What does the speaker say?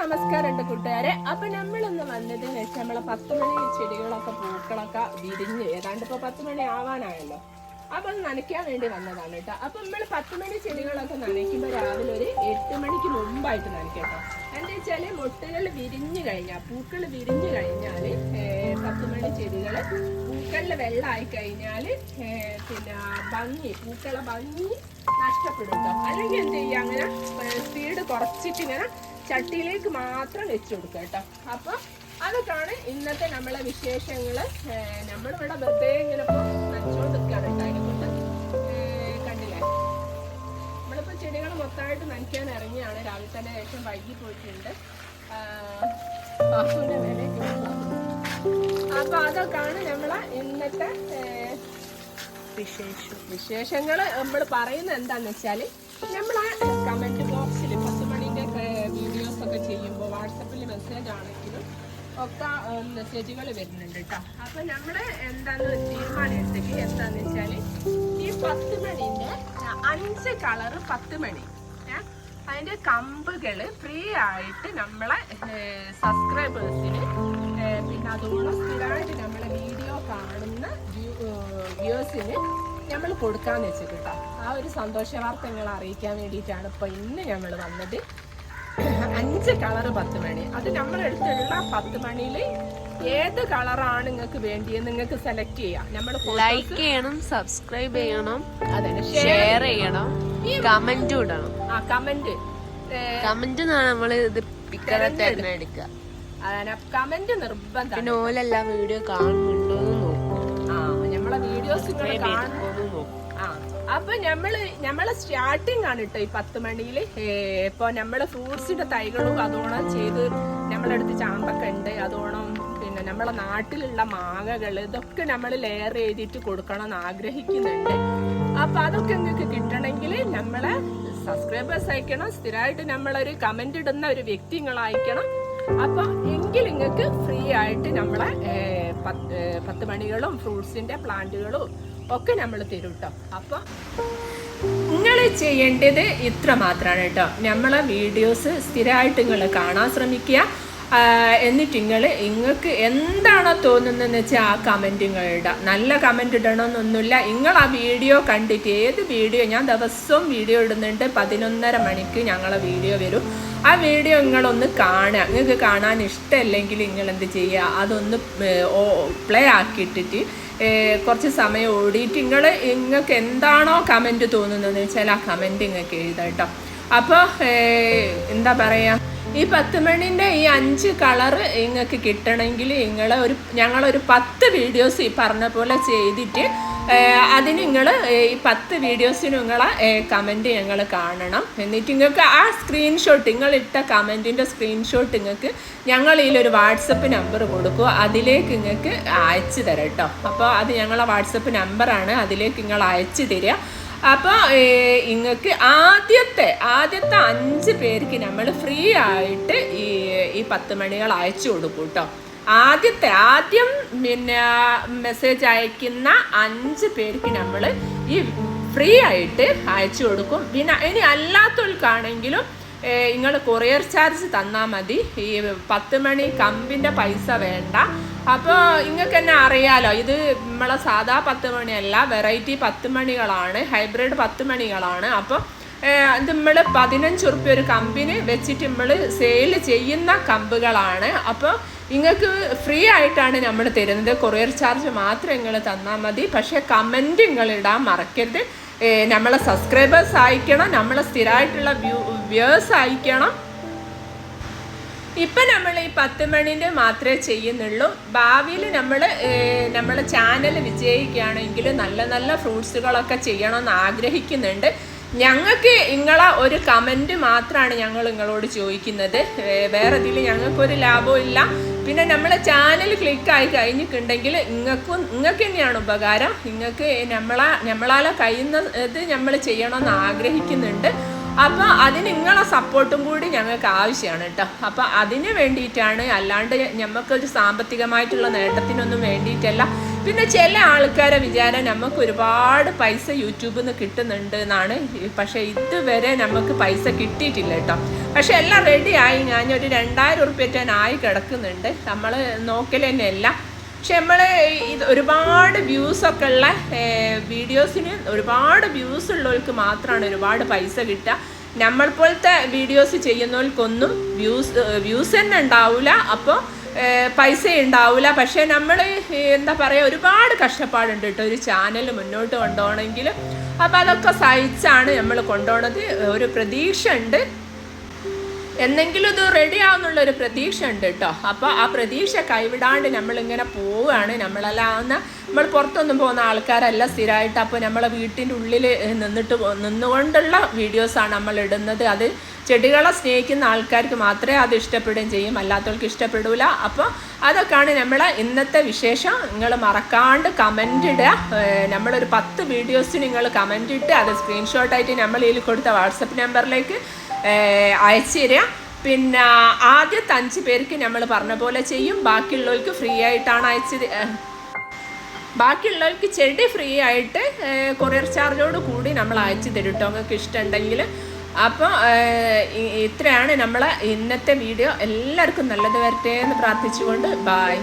നമസ്കാരം ഉണ്ട് കൂട്ടുകാരെ. അപ്പൊ നമ്മളൊന്ന് വന്നത് വെച്ചാൽ നമ്മളെ പത്ത് മണി ചെടികളൊക്കെ പൂക്കളൊക്കെ വിരിഞ്ഞ് ഏതാണ്ട് ഇപ്പൊ പത്ത് മണി ആവാനായല്ലോ. അപ്പൊ നനയ്ക്കാൻ വേണ്ടി വന്നതാണ് കേട്ടോ. അപ്പൊ നമ്മൾ പത്ത് മണി ചെടികളൊക്കെ നനയ്ക്കുമ്പോൾ രാവിലെ ഒരു എട്ട് മണിക്ക് മുമ്പായിട്ട് നനയ്ക്കട്ടോ എന്താ വെച്ചാൽ മുട്ടുകൾ വിരിഞ്ഞു കഴിഞ്ഞാൽ പൂക്കൾ വിരിഞ്ഞു കഴിഞ്ഞാൽ പത്ത് മണി ചെടികൾ പൂക്കളിൽ വെള്ളമായി കഴിഞ്ഞാൽ പിന്നെ ഭംഗി പൂക്കളെ ഭംഗി നഷ്ടപ്പെടും കേട്ടോ. അല്ലെങ്കിൽ എന്ത് ചെയ്യുക അങ്ങനെ സ്പീഡ് കുറച്ചിട്ട് ഇങ്ങനെ ചട്ടിയിലേക്ക് മാത്രം വെച്ചു കൊടുക്കുക കേട്ടോ. അപ്പൊ അതൊക്കെയാണ് ഇന്നത്തെ നമ്മളെ വിശേഷങ്ങൾ. ഏർ നമ്മളിവിടെ വെറുതെ ഇങ്ങനെ ഇപ്പൊ നനച്ചോണ്ടിരിക്കുകയാണ് കേട്ടോ അതിനെക്കൊണ്ട് കണ്ടില്ലേ? നമ്മളിപ്പോ ചെടികൾ മൊത്തമായിട്ട് നനയ്ക്കാൻ ഇറങ്ങിയാണ്. രാവിലെ തന്നെ ശേഷം വൈകി പോയിട്ടുണ്ട്. ബാസുവിന്റെ മേലേക്ക് അപ്പൊ അതൊക്കെയാണ് നമ്മളെ ഇന്നത്തെ വിശേഷം. വിശേഷങ്ങൾ നമ്മൾ പറയുന്നത് എന്താന്ന് വെച്ചാൽ നമ്മൾ ആ കമന്റ് ആണെങ്കിലും ഒക്കെ മെസ്സേജുകൾ വരുന്നുണ്ട് കേട്ടോ അപ്പൊ നമ്മൾ എന്താന്ന് തീരുമാനം എടുത്തേക്ക് എന്താന്ന് വെച്ചാൽ ഈ പത്ത് മണിന്റെ അഞ്ച് കളറ് പത്ത് മണി? അതിന്റെ കമ്പുകൾ ഫ്രീ ആയിട്ട് നമ്മളെ സബ്സ്ക്രൈബേഴ്സിന് പിന്നെ അതുപോലെ സ്ഥിരമായിട്ട് നമ്മളെ വീഡിയോ കാണുന്ന വ്യൂവേഴ്സിന് നമ്മൾ കൊടുക്കാന്ന് വെച്ചിട്ട് ആ ഒരു സന്തോഷ വാർത്ത നിങ്ങളെ അറിയിക്കാൻ വേണ്ടിയിട്ടാണ് ഇപ്പൊ ഇന്ന് നമ്മൾ വന്നത് അഞ്ച് കളറ് പത്ത് മണി. അത് നമ്മുടെ അടുത്തുള്ള പത്ത് മണിയിൽ ഏത് കളറാണ് നിങ്ങൾക്ക് വേണ്ടിയെന്ന് നിങ്ങൾക്ക് സെലക്ട് ചെയ്യാം. നമ്മൾ ലൈക്ക് ചെയ്യണം സബ്സ്ക്രൈബ് ചെയ്യണം അതന്നെ ഷെയർ ചെയ്യണം. കമന്റ് ഇടണം. ആ കമന്റ് കമന്റ് നമ്മൾ ഇത് പിക്കറെ തിരഞ്ഞെടുക്കുക കമന്റ് നിർബന്ധം. പിന്നെ ഓലെല്ലാം വീഡിയോ കാണുന്നുണ്ടോ എന്ന് നോക്കും. ആ നമ്മളെ വീഡിയോസ് കാണുന്നു നോക്കും. അപ്പൊ നമ്മൾ നമ്മളെ സ്റ്റാർട്ടിങ് ആണ് കേട്ടോ ഈ പത്ത് മണിയിൽ. ഇപ്പൊ നമ്മൾ ഫ്രൂട്ട്സിന്റെ തൈകളും അതോണം ചെയ്ത് നമ്മളെ അടുത്ത് ചാമ്പക്ക ഉണ്ട്. അതോണം പിന്നെ നമ്മളെ നാട്ടിലുള്ള മാങ്ങകൾ ഇതൊക്കെ നമ്മൾ ലെയർ ചെയ്തിട്ട് കൊടുക്കണം എന്ന് ആഗ്രഹിക്കുന്നുണ്ട് അപ്പൊ അതൊക്കെ നിങ്ങൾക്ക് കിട്ടണമെങ്കിൽ നമ്മളെ സബ്സ്ക്രൈബേഴ്സ് അയക്കണം. സ്ഥിരമായിട്ട് നമ്മളൊരു കമന്റ് ഇടുന്ന ഒരു വ്യക്തി നിങ്ങൾ അയക്കണം. അപ്പൊ എങ്കിൽ നിങ്ങൾക്ക് ഫ്രീ ആയിട്ട് നമ്മളെ പത്ത് പത്ത് മണികളും ഫ്രൂട്ട്സിന്റെ പ്ലാന്റുകളും ഒക്കെ നമ്മൾ തരും കേട്ടോ അപ്പൊ നിങ്ങൾ ചെയ്യേണ്ടത് ഇത്ര മാത്രമാണ് കേട്ടോ നമ്മളെ വീഡിയോസ് സ്ഥിരമായിട്ട് നിങ്ങൾ കാണാൻ ശ്രമിക്കുക. എന്നിട്ട് നിങ്ങൾ നിങ്ങൾക്ക് എന്താണോ തോന്നുന്നതെന്ന് വെച്ചാൽ ആ കമന്റ് നിങ്ങൾ ഇടാം. നല്ല കമന്റ് ഇടണമെന്നൊന്നുമില്ല നിങ്ങൾ ആ വീഡിയോ കണ്ടിട്ട് ഏത് വീഡിയോ ഞാൻ ദിവസവും വീഡിയോ ഇടുന്നുണ്ട്. പതിനൊന്നര മണിക്ക് ഞങ്ങളെ വീഡിയോ വരും. ആ വീഡിയോ നിങ്ങളൊന്ന് കാണുക. നിങ്ങൾക്ക് കാണാൻ ഇഷ്ടമല്ലെങ്കിൽ നിങ്ങൾ എന്ത് ചെയ്യുക? അതൊന്ന് പ്ലേ ആക്കിയിട്ടിട്ട് കുറച്ച് സമയം ഓടിയിട്ട് നിങ്ങൾ നിങ്ങൾക്ക് എന്താണോ കമന്റ് തോന്നുന്നതെന്ന് വെച്ചാൽ ആ കമന്റ് നിങ്ങൾക്ക് എഴുതാം കേട്ടോ. അപ്പോൾ എന്താ പറയുക ഈ പത്ത് മണിന്റെ ഈ അഞ്ച് കളറ് നിങ്ങൾക്ക് കിട്ടണമെങ്കിൽ നിങ്ങൾ ഒരു ഞങ്ങളൊരു പത്ത് വീഡിയോസ് ഈ പറഞ്ഞ പോലെ ചെയ്തിട്ട് അതിന് നിങ്ങൾ ഈ പത്ത് വീഡിയോസിന് നിങ്ങളെ കമന്റ് ഞങ്ങൾ കാണണം. എന്നിട്ട് നിങ്ങൾക്ക് ആ സ്ക്രീൻഷോട്ട് നിങ്ങൾ ഇട്ട കമന്റിന്റെ സ്ക്രീൻഷോട്ട് നിങ്ങൾക്ക് ഞങ്ങൾ ഇതിലൊരു വാട്സപ്പ് നമ്പർ കൊടുക്കുക അതിലേക്ക് നിങ്ങൾക്ക് അയച്ചു തരാം കേട്ടോ അപ്പോൾ അത് ഞങ്ങളെ വാട്സപ്പ് നമ്പറാണ് അതിലേക്ക് നിങ്ങൾ അയച്ചു തരിക അപ്പോൾ നിങ്ങൾക്ക് ആദ്യത്തെ ആദ്യത്തെ അഞ്ച് പേർക്ക് നമ്മൾ ഫ്രീ ആയിട്ട് ഈ ഈ പത്ത് മണികൾ അയച്ചു കൊടുക്കും കേട്ടോ ആദ്യത്തെ ആദ്യം പിന്നെ മെസ്സേജ് അയക്കുന്ന അഞ്ച് പേർക്ക് നമ്മൾ ഈ ഫ്രീ ആയിട്ട് അയച്ചു കൊടുക്കും. പിന്നെ ഇനി അല്ലാത്തവർക്കാണെങ്കിലും നിങ്ങൾ കൊറിയർ ചാർജ് തന്നാൽ മതി. ഈ പത്ത് മണി കമ്പിന്റെ പൈസ വേണ്ട. അപ്പോൾ നിങ്ങൾക്ക് തന്നെ അറിയാലോ ഇത് നമ്മളെ സാധാ പത്ത് മണിയല്ല വെറൈറ്റി പത്ത് മണികളാണ് ഹൈബ്രിഡ് പത്ത് മണികളാണ്. അപ്പോൾ ഇത് നമ്മൾ പതിനഞ്ച് ഉറുപ്പ്യ ഒരു കമ്പിന് വെച്ചിട്ട് നമ്മൾ സെയിൽ ചെയ്യുന്ന കമ്പുകളാണ്. അപ്പോൾ നിങ്ങൾക്ക് ഫ്രീ ആയിട്ടാണ് നമ്മൾ തരുന്നത്. കൊറിയർ ചാർജ് മാത്രം നിങ്ങൾ തന്നാൽ മതി. പക്ഷേ കമന്റ് നിങ്ങൾ ഇടാൻ മറക്കരുത്. നമ്മളെ സബ്സ്ക്രൈബേഴ്സ് അയക്കണം നമ്മളെ സ്ഥിരമായിട്ടുള്ള വ്യൂ വ്യൂവേഴ്സ് അയക്കണം. ഇപ്പം നമ്മൾ ഈ പത്ത് മണിന്റെ മാത്രമേ ചെയ്യുന്നുള്ളൂ. ഭാവിയിൽ നമ്മൾ നമ്മളെ ചാനൽ വിജയിക്കുകയാണെങ്കിൽ നല്ല നല്ല ഫ്രൂട്ട്സുകളൊക്കെ ചെയ്യണമെന്ന് ആഗ്രഹിക്കുന്നുണ്ട്. ഞങ്ങൾക്ക് നിങ്ങളെ ഒരു കമന്റ് മാത്രമാണ് ഞങ്ങൾ നിങ്ങളോട് ചോദിക്കുന്നത്. വേറെ ഇതിൽ ഞങ്ങൾക്കൊരു ലാഭവും ഇല്ല. പിന്നെ നമ്മളെ ചാനൽ ക്ലിക്ക് ആയി കഴിഞ്ഞിട്ടുണ്ടെങ്കിൽ നിങ്ങൾക്കും നിങ്ങൾക്ക് തന്നെയാണ് ഉപകാരം. നിങ്ങൾക്ക് നമ്മളെ നമ്മളാലെ കഴിയുന്ന ഇത് നമ്മൾ ചെയ്യണമെന്ന് ആഗ്രഹിക്കുന്നുണ്ട്. അപ്പോൾ അതിന് നിങ്ങളെ സപ്പോർട്ടും കൂടി ഞങ്ങൾക്ക് ആവശ്യമാണ് കേട്ടോ. അപ്പോൾ അതിന് വേണ്ടിയിട്ടാണ് അല്ലാണ്ട് ഞമ്മക്കൊരു സാമ്പത്തികമായിട്ടുള്ള നേട്ടത്തിനൊന്നും വേണ്ടിയിട്ടല്ല. പിന്നെ ചില ആൾക്കാരെ വിചാരം നമുക്ക് ഒരുപാട് പൈസ യൂട്യൂബിൽ നിന്ന് കിട്ടുന്നുണ്ട് എന്നാണ്. പക്ഷേ ഇതുവരെ നമുക്ക് പൈസ കിട്ടിയിട്ടില്ല കേട്ടോ. പക്ഷെ എല്ലാം റെഡിയായി ഒരു രണ്ടായിരം ഉറുപ്പ്യറ്റാൻ ആയി കിടക്കുന്നുണ്ട്. നമ്മൾ നോക്കൽ തന്നെയല്ല. പക്ഷെ നമ്മൾ ഇത് ഒരുപാട് വ്യൂസൊക്കെ ഉള്ള വീഡിയോസിന് ഒരുപാട് വ്യൂസ് ഉള്ളവർക്ക് മാത്രമാണ് ഒരുപാട് പൈസ കിട്ടുക. നമ്മൾ പോലത്തെ വീഡിയോസ് ചെയ്യുന്നവർക്കൊന്നും വ്യൂസ് വ്യൂസ് തന്നെ ഉണ്ടാവില്ല അപ്പോൾ പൈസ ഉണ്ടാവില്ല പക്ഷേ നമ്മൾ എന്താ പറയുക ഒരുപാട് കഷ്ടപ്പാടുണ്ട് കേട്ടോ. ഒരു ചാനൽ മുന്നോട്ട് കൊണ്ടുപോകണമെങ്കിൽ അപ്പോൾ അതൊക്കെ സഹിച്ചാണ് നമ്മൾ കൊണ്ടുപോകുന്നത്. ഒരു പ്രതീക്ഷ ഉണ്ട്. എന്നെങ്കിലും ഇത് റെഡി ആവുന്നുള്ള ഒരു പ്രതീക്ഷ ഉണ്ട് കേട്ടോ അപ്പോൾ ആ പ്രതീക്ഷ കൈവിടാണ്ട് നമ്മളിങ്ങനെ പോവുകയാണ്. നമ്മളെല്ലാം നമ്മൾ പുറത്തൊന്നും പോകുന്ന ആൾക്കാരല്ല സ്ഥിരമായിട്ട്. അപ്പോൾ നമ്മളെ വീട്ടിന്റെ ഉള്ളിൽ നിന്നിട്ട് നിന്നുകൊണ്ടുള്ള വീഡിയോസാണ് നമ്മൾ ഇടുന്നത്. അത് ചെടികളെ സ്നേഹിക്കുന്ന ആൾക്കാർക്ക് മാത്രമേ അത് ഇഷ്ടപ്പെടുകയും ചെയ്യും. അല്ലാത്തവർക്ക് ഇഷ്ടപ്പെടില്ല അപ്പോൾ അതൊക്കെയാണ് നമ്മൾ ഇന്നത്തെ വിശേഷം. നിങ്ങൾ മറക്കാണ്ട് കമന്റ് ഇടുക. നമ്മളൊരു പത്ത് വീഡിയോസ് നിങ്ങൾ കമന്റ് ഇട്ട് അത് സ്ക്രീൻഷോട്ടായിട്ട് നമ്മൾ ഇതിൽ കൊടുത്ത വാട്സപ്പ് നമ്പറിലേക്ക് അയച്ചു തരിക പിന്നെ ആദ്യത്തെ അഞ്ച് പേർക്ക് നമ്മൾ പറഞ്ഞ പോലെ ചെയ്യും. ബാക്കിയുള്ളവർക്ക് ഫ്രീ ആയിട്ടാണ് അയച്ചത് ബാക്കിയുള്ളവർക്ക് ചെടി ഫ്രീ ആയിട്ട് കൊറിയർ ചാർജോട് കൂടി നമ്മൾ അയച്ചു തരും കേട്ടോ നിങ്ങൾക്ക് ഇഷ്ടമുണ്ടെങ്കിൽ അപ്പോൾ ഇത്രയാണ് നമ്മളെ ഇന്നത്തെ വീഡിയോ. എല്ലാവർക്കും നല്ലത് വരട്ടെ എന്ന് പ്രാർത്ഥിച്ചുകൊണ്ട്. ബായ്